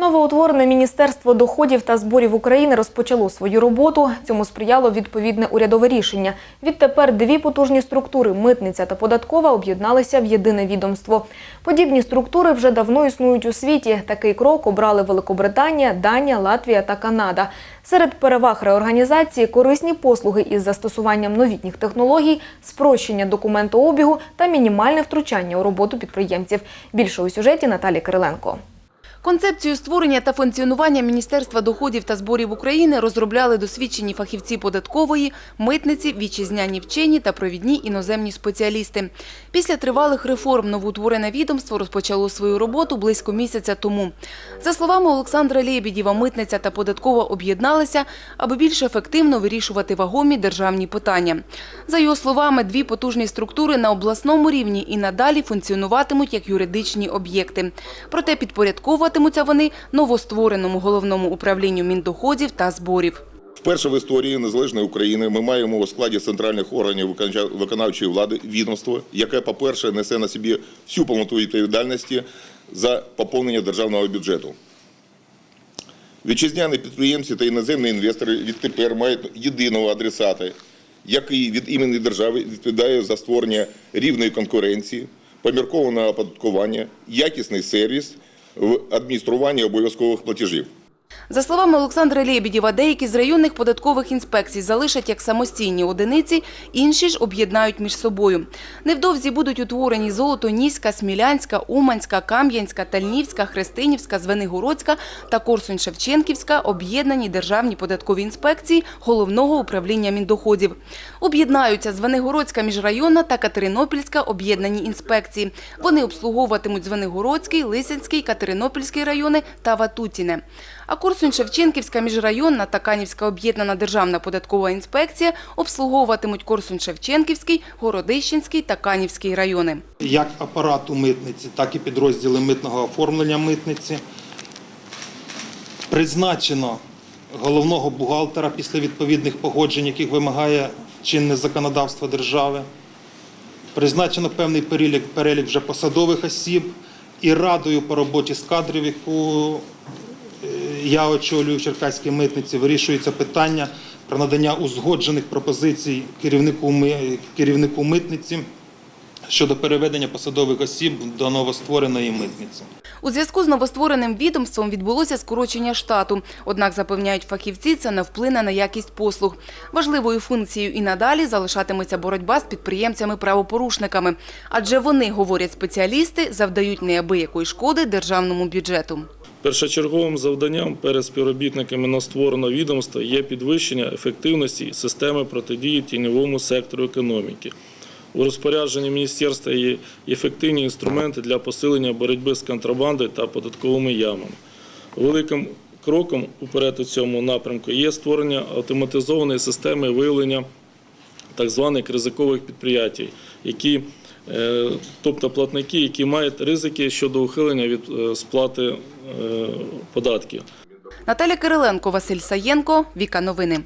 Новоутворене Міністерство доходів та зборів України розпочало свою роботу. Цьому сприяло відповідне урядове рішення. Відтепер дві потужні структури митниця та податкова об'єдналися в єдине відомство. Подібні структури вже давно існують у світі. Такий крок обрали Великобританія, Данія, Латвія та Канада. Серед переваг реорганізації корисні послуги із застосуванням новітніх технологій, спрощення документообігу та мінімальне втручання у роботу підприємців. Більше у сюжеті Наталі Кириленко. Концепцію створення та функціонування Міністерства доходів та зборів України розробляли досвідчені фахівці податкової, митниці, вітчизняні вчені та провідні іноземні спеціалісти. Після тривалих реформ новоутворене відомство розпочало свою роботу близько місяця тому. За словами Олександра Лєбідєва, митниця та податкова об'єдналися, аби більш ефективно вирішувати вагомі державні питання. За його словами, дві потужні структури на обласному рівні і надалі функціонуватимуть як юридичні об'єкти. Проте підпорядковуватимуться вони новоствореному головному управлінню міндоходів та зборів. Вперше в історії незалежної України ми маємо у складі центральних органів виконавчої влади відомство, яке, по-перше, несе на собі всю повноту відповідальності за поповнення державного бюджету. Вітчизняні підприємці та іноземні інвестори відтепер мають єдиного адресата, який від імені держави відповідає за створення рівної конкуренції, поміркованого оподаткування, якісний сервіс в адмініструванні обов'язкових платежів. За словами Олександра Лєбідєва, деякі з районних податкових інспекцій залишать як самостійні одиниці, інші ж об'єднають між собою. Невдовзі будуть утворені Золотоніська, Смілянська, Уманська, Кам'янська, Тальнівська, Христинівська, Звенигородська та Корсунь-Шевченківська об'єднані державні податкові інспекції Головного управління міндоходів. Об'єднаються Звенигородська міжрайонна та Катеринопільська об'єднані інспекції. Вони обслуговуватимуть Звенигородський, Лисянський, Катеринопільський райони та Ватутіне. А Корсунь-Шевченківська міжрайонна та Канівська об'єднана державна податкова інспекція обслуговуватимуть Корсунь-Шевченківський, Городищенський та Канівський райони. як апарату митниці, так і підрозділи митного оформлення митниці. Призначено головного бухгалтера після відповідних погоджень, яких вимагає чинне законодавство держави. Призначено певний перелік, перелік вже посадових осіб і радою по роботі з кадрів, яку я очолюю в Черкаській митниці, вирішується питання про надання узгоджених пропозицій керівнику, керівнику митниці щодо переведення посадових осіб до новоствореної митниці. У зв'язку з новоствореним відомством відбулося скорочення штату. Однак, запевняють фахівці, це не вплине на якість послуг. Важливою функцією і надалі залишатиметься боротьба з підприємцями-правопорушниками. Адже вони, говорять спеціалісти, завдають неабиякої шкоди державному бюджету. Першочерговим завданням перед співробітниками новоствореного відомства є підвищення ефективності системи протидії тіньовому сектору економіки. У розпорядженні міністерства є ефективні інструменти для посилення боротьби з контрабандою та податковими ямами. Великим кроком уперед у цьому напрямку є створення автоматизованої системи виявлення так званих ризикових підприємств, які, тобто платники, які мають ризики щодо ухилення від е, сплати е, податків. Наталя Кириленко, Василь Саєнко, Віка Новини.